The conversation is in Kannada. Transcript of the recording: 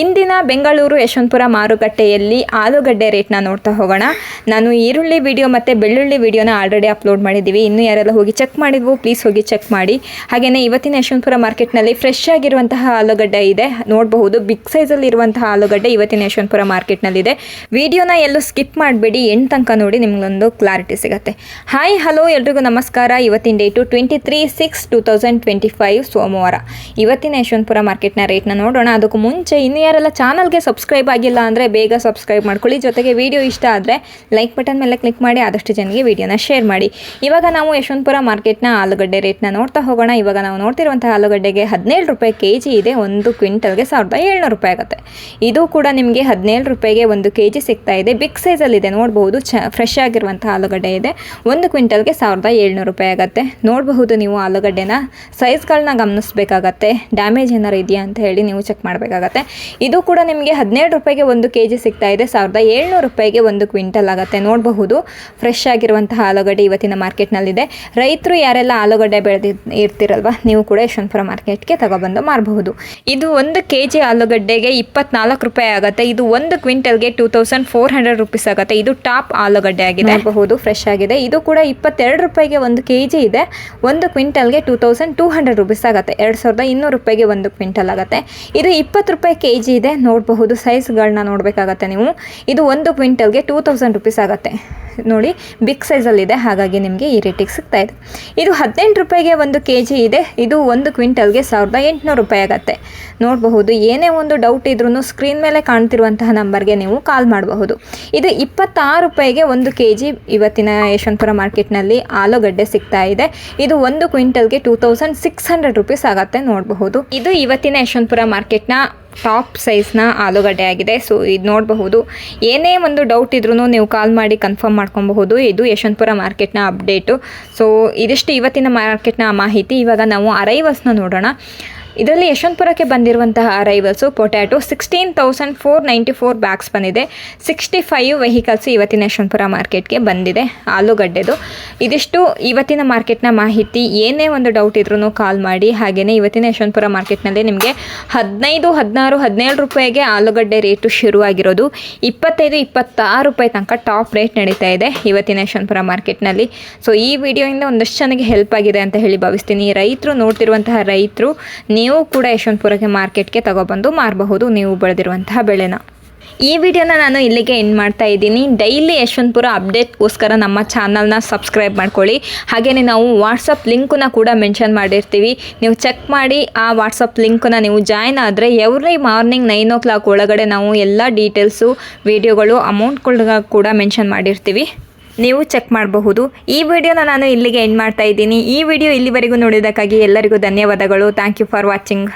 ಇಂದಿನ ಬೆಂಗಳೂರು ಯಶವಂತಪುರ ಮಾರುಕಟ್ಟೆಯಲ್ಲಿ ಆಲೂಗಡ್ಡೆ ರೇಟ್ನ ನೋಡ್ತಾ ಹೋಗೋಣ. ನಾನು ಈರುಳ್ಳಿ ವಿಡಿಯೋ ಮತ್ತು ಬೆಳ್ಳುಳ್ಳಿ ವಿಡಿಯೋನ ಆಲ್ರೆಡಿ ಅಪ್ಲೋಡ್ ಮಾಡಿದ್ದೀವಿ. ಇನ್ನೂ ಯಾರೆಲ್ಲ ಹೋಗಿ ಚೆಕ್ ಮಾಡಿದ್ವು, ಪ್ಲೀಸ್ ಹೋಗಿ ಚೆಕ್ ಮಾಡಿ. ಹಾಗೆಯೇ ಇವತ್ತಿನ ಯಶವಂತಪುರ ಮಾರ್ಕೆಟ್ನಲ್ಲಿ ಫ್ರೆಶ್ ಆಗಿರುವಂತಹ ಆಲೂಗಡ್ಡೆ ಇದೆ. ನೋಡಬಹುದು, ಬಿಗ್ ಸೈಜಲ್ಲಿ ಇರುವಂತಹ ಆಲೂಗಡ್ಡೆ ಇವತ್ತಿನ ಯಶವಂತಪುರ ಮಾರ್ಕೆಟ್ನಲ್ಲಿದೆ. ವಿಡಿಯೋನ ಎಲ್ಲೂ ಸ್ಕಿಪ್ ಮಾಡಬೇಡಿ. ಎಂಟು ತನಕ ನೋಡಿ ನಿಮಗೊಂದು ಕ್ಲಾರಿಟಿ ಸಿಗುತ್ತೆ. ಹಾಯ್, ಹಲೋ, ಎಲ್ರಿಗೂ ನಮಸ್ಕಾರ. ಇವತ್ತಿನ date twenty three six two thousand twenty five ಸೋಮವಾರ. ಇವತ್ತಿನ ಯಶವಂತಪುರ ಮಾರ್ಕೆಟ್ನ ರೇಟ್ನ ನೋಡೋಣ. ಅದಕ್ಕೂ ಮುಂಚೆ ಇನ್ನು ಯಾರೆಲ್ಲ ಚಾನಲ್ಗೆ ಸಬ್ಸ್ಕ್ರೈಬ್ ಆಗಿಲ್ಲ ಅಂದರೆ ಬೇಗ ಸಬ್ಸ್ಕ್ರೈಬ್ ಮಾಡ್ಕೊಳ್ಳಿ. ಜೊತೆಗೆ ವಿಡಿಯೋ ಇಷ್ಟ ಆದರೆ ಲೈಕ್ ಬಟನ್ ಮೇಲೆ ಕ್ಲಿಕ್ ಮಾಡಿ, ಆದಷ್ಟು ಜನರಿಗೆ ವಿಡಿಯೋನ ಶೇರ್ ಮಾಡಿ. ಇವಾಗ ನಾವು ಯಶವಂತಪುರ ಮಾರ್ಕೆಟ್ನ ಆಲೂಗಡ್ಡೆ ರೇಟ್ನ ನೋಡ್ತಾ ಹೋಗೋಣ. ಇವಾಗ ನಾವು ನೋಡ್ತಿರುವಂಥ ಆಲೂಗಡ್ಡೆಗೆ ಹದಿನೇಳು ರೂಪಾಯಿ ಕೆ ಜಿ ಇದೆ. ಒಂದು ಕ್ವಿಂಟಲ್ಗೆ ಸಾವಿರದ ಏಳ್ನೂರು ರೂಪಾಯಿ ಆಗುತ್ತೆ. ಇದು ಕೂಡ ನಿಮಗೆ ಹದಿನೇಳು ರೂಪಾಯಿಗೆ ಒಂದು ಕೆ ಜಿ ಸಿಗ್ತಾ ಇದೆ. ಬಿಗ್ ಸೈಜಲ್ಲಿದೆ ನೋಡಬಹುದು ಚ ಫ್ರೆಶ್ ಆಗಿರುವಂಥ ಆಲೂಗಡ್ಡೆ ಇದೆ. ಒಂದು ಕ್ವಿಂಟಲ್ಗೆ ಸಾವಿರದ ಏಳ್ನೂರು ರೂಪಾಯಿ ಆಗುತ್ತೆ. ನೋಡಬಹುದು ನೀವು ಆಲೂಗಡ್ಡೆನ. ಸೈಜ್ಗಳನ್ನ ಗಮನಿಸಬೇಕಾಗತ್ತೆ. ಡ್ಯಾಮೇಜ್ ಏನಾರು ಇದೆಯಾ ಅಂತ ಹೇಳಿ ನೀವು ಚೆಕ್ ಮಾಡಬೇಕಾಗತ್ತೆ. ಇದು ಕೂಡ ನಿಮಗೆ ಹದಿನೇಳು ರೂಪಾಯಿಗೆ ಒಂದು ಕೆ ಜಿ ಸಿಗ್ತಾ ಇದೆ. ಸಾವಿರದ ಏಳ್ನೂರು ರೂಪಾಯಿಗೆ ಒಂದು ಕ್ವಿಂಟಲ್ ಆಗುತ್ತೆ. ನೋಡಬಹುದು ಫ್ರೆಶ್ ಆಗಿರುವಂತಹ ಆಲೂಗಡ್ಡೆ ಇವತ್ತಿನ ಮಾರ್ಕೆಟ್ನಲ್ಲಿದೆ ರೈತರು ಯಾರೆಲ್ಲ ಆಲೂಗಡ್ಡೆ ಬೆಳೆದಿ ಇರ್ತಿರಲ್ವ, ನೀವು ಕೂಡ ಯಶವಂತಪುರ ಮಾರ್ಕೆಟ್ಗೆ ತಗೊಬಂದು ಮಾರಬಹುದು. ಇದು ಒಂದು ಕೆ ಜಿ ಆಲೂಗಡ್ಡೆಗೆ ಇಪ್ಪತ್ನಾಲ್ಕು ರೂಪಾಯಿ ಆಗುತ್ತೆ. ಇದು ಒಂದು ಕ್ವಿಂಟಲ್ಗೆ two thousand four hundred rupees ಆಗುತ್ತೆ. ಇದು ಟಾಪ್ ಆಲೂಗಡ್ಡೆ ಆಗಿದೆ. ನೋಡಬಹುದು ಫ್ರೆಶ್ ಆಗಿದೆ. ಇದು ಕೂಡ ಇಪ್ಪತ್ತೆರಡು ರೂಪಾಯಿಗೆ ಒಂದು ಕೆ ಜಿ ಇದೆ. ಒಂದು ಕ್ವಿಂಟಲ್ಗೆ two thousand two hundred rupees ಆಗುತ್ತೆ. ಎರಡು ಸಾವಿರದ ಇನ್ನೂರು ರೂಪಾಯಿಗೆ ಒಂದು ಕ್ವಿಂಟಲ್ ಆಗುತ್ತೆ. ಇದು ಇಪ್ಪತ್ತು ರೂಪಾಯಿ ಕೆ ಜಿ ಇದೆ, ನೋಡಬಹುದು. ಸೈಜ್ಗಳನ್ನ ನೋಡಬೇಕಾಗತ್ತೆ ನೀವು. ಇದು ಒಂದು ಕ್ವಿಂಟಲ್ಗೆ ಟೂ ತೌಸಂಡ್ ರುಪೀಸ್ ಆಗುತ್ತೆ. ನೋಡಿ, ಬಿಗ್ ಸೈಜಲ್ಲಿದೆ, ಹಾಗಾಗಿ ನಿಮಗೆ ಈ ರೇಟಿಗೆ ಸಿಗ್ತಾ ಇದೆ. ಇದು ಹದಿನೆಂಟು ರೂಪಾಯಿಗೆ ಒಂದು ಕೆ ಜಿ ಇದೆ, ಇದು ಒಂದು ಕ್ವಿಂಟಲ್ಗೆ ಸಾವಿರದ ಎಂಟುನೂರು ರೂಪಾಯಿ ಆಗುತ್ತೆ. ನೋಡಬಹುದು, ಏನೇ ಒಂದು ಡೌಟ್ ಇದ್ರೂ ಸ್ಕ್ರೀನ್ ಮೇಲೆ ಕಾಣ್ತಿರುವಂತಹ ನಂಬರ್ಗೆ ನೀವು ಕಾಲ್ ಮಾಡಬಹುದು. ಇದು ಇಪ್ಪತ್ತಾರು ರೂಪಾಯಿಗೆ ಒಂದು ಕೆ ಜಿ ಇವತ್ತಿನ ಯಶವಂತಪುರ ಮಾರ್ಕೆಟ್ನಲ್ಲಿ ಆಲೂಗಡ್ಡೆ ಸಿಗ್ತಾ ಇದೆ. ಇದು ಒಂದು ಕ್ವಿಂಟಲ್ಗೆ two thousand six hundred rupees ಆಗುತ್ತೆ, ನೋಡಬಹುದು. ಇದು ಇವತ್ತಿನ ಯಶವಂತಪುರ ಮಾರ್ಕೆಟ್ನ ಟಾಪ್ ಸೈಜ್ನ ಆಲೂಗಡ್ಡೆ ಆಗಿದೆ ಸೊ, ಇದು ನೋಡಬಹುದು. ಏನೇ ಒಂದು ಡೌಟ್ ಇದ್ರೂ ನೀವು ಕಾಲ್ ಮಾಡಿ ಕನ್ಫರ್ಮ್ ಮಾಡ್ಕೊಬಹುದು. ಇದು ಯಶವಂತಪುರ ಮಾರ್ಕೆಟ್ನ ಅಪ್ಡೇಟು ಸೊ, ಇದಿಷ್ಟು ಇವತ್ತಿನ ಮಾರ್ಕೆಟ್ನ ಮಾಹಿತಿ. ಇವಾಗ ನಾವು ಅರೈವಲ್ಸ್ನ ನೋಡೋಣ. ಇದರಲ್ಲಿ ಯಶವಂತಪುರಕ್ಕೆ ಬಂದಿರುವಂತಹ arrivals potato sixteen thousand four ninety four bags ಬಂದಿದೆ. ಸಿಕ್ಸ್ಟಿ ಫೈವ್ ವೆಹಿಕಲ್ಸ್ ಇವತ್ತಿನ ಯಶವಂತಪುರ ಮಾರ್ಕೆಟ್ಗೆ ಬಂದಿದೆ, ಆಲೂಗಡ್ಡೆದು. ಇದಿಷ್ಟು ಇವತ್ತಿನ ಮಾರ್ಕೆಟ್ನ ಮಾಹಿತಿ. ಏನೇ ಒಂದು ಡೌಟ್ ಇದ್ರೂ ಕಾಲ್ ಮಾಡಿ. ಹಾಗೆಯೇ ಇವತ್ತಿನ ಯಶವಂತಪುರ ಮಾರ್ಕೆಟ್ನಲ್ಲಿ ನಿಮಗೆ ಹದಿನೈದು, ಹದಿನಾರು, ಹದಿನೇಳು ರೂಪಾಯಿಗೆ ಆಲೂಗಡ್ಡೆ ರೇಟು ಶುರುವಾಗಿರೋದು. ಇಪ್ಪತ್ತೈದು, ಇಪ್ಪತ್ತಾರು ರೂಪಾಯಿ ತನಕ ಟಾಪ್ ರೇಟ್ ನಡೀತಾ ಇದೆ ಇವತ್ತಿನ ಯಶವಂತಪುರ ಮಾರ್ಕೆಟ್ನಲ್ಲಿ ಸೊ ಈ ವಿಡಿಯೋಯಿಂದ ಒಂದಷ್ಟು ಜನಕ್ಕೆ ಹೆಲ್ಪ್ ಆಗಿದೆ ಅಂತ ಹೇಳಿ ಭಾವಿಸ್ತೀನಿ. ರೈತರು ನೋಡ್ತಿರುವಂತಹ ರೈತರು ನೀವು ಕೂಡ ಯಶವಂತಪುರಕ್ಕೆ ಮಾರ್ಕೆಟ್ಗೆ ತಗೊಬಂದು ಮಾರಬಹುದು. ನೀವು ಬೆಳೆದಿರುವಂತಹ ಬೆಳೆನ. ಈ ವಿಡಿಯೋನ ನಾನು ಇಲ್ಲಿಗೆ ಎಂಡ್ ಮಾಡ್ತಾ ಇದ್ದೀನಿ. ಡೈಲಿ ಯಶವಂತಪುರ ಅಪ್ಡೇಟ್ಗೋಸ್ಕರ ನಮ್ಮ ಚಾನಲ್ನ ಸಬ್ಸ್ಕ್ರೈಬ್ ಮಾಡ್ಕೊಳ್ಳಿ. ಹಾಗೆಯೇ ನಾವು ವಾಟ್ಸಪ್ ಲಿಂಕನ್ನ ಕೂಡ ಮೆನ್ಷನ್ ಮಾಡಿರ್ತೀವಿ. ನೀವು ಚೆಕ್ ಮಾಡಿ ಆ ವಾಟ್ಸಪ್ ಲಿಂಕನ್ನು ನೀವು ಜಾಯ್ನ್ ಆದರೆ every morning nine o'clock ಒಳಗಡೆ ನಾವು ಎಲ್ಲ ಡೀಟೇಲ್ಸು, ವಿಡಿಯೋಗಳು ಅಮೌಂಟ್ಗಳ ಕೂಡ ಮೆನ್ಷನ್ ಮಾಡಿರ್ತೀವಿ. ನೀವು ಚೆಕ್ ಮಾಡಬಹುದು. ಈ ವಿಡಿಯೋನ ನಾನು ಇಲ್ಲಿಗೆ ಎಂಡ್ ಮಾಡ್ತಾ ಇದ್ದೀನಿ. ಈ ವಿಡಿಯೋ ಇಲ್ಲಿವರೆಗೂ ನೋಡಿದ್ದಕ್ಕಾಗಿ ಎಲ್ಲರಿಗೂ ಧನ್ಯವಾದಗಳು. Thank you for watching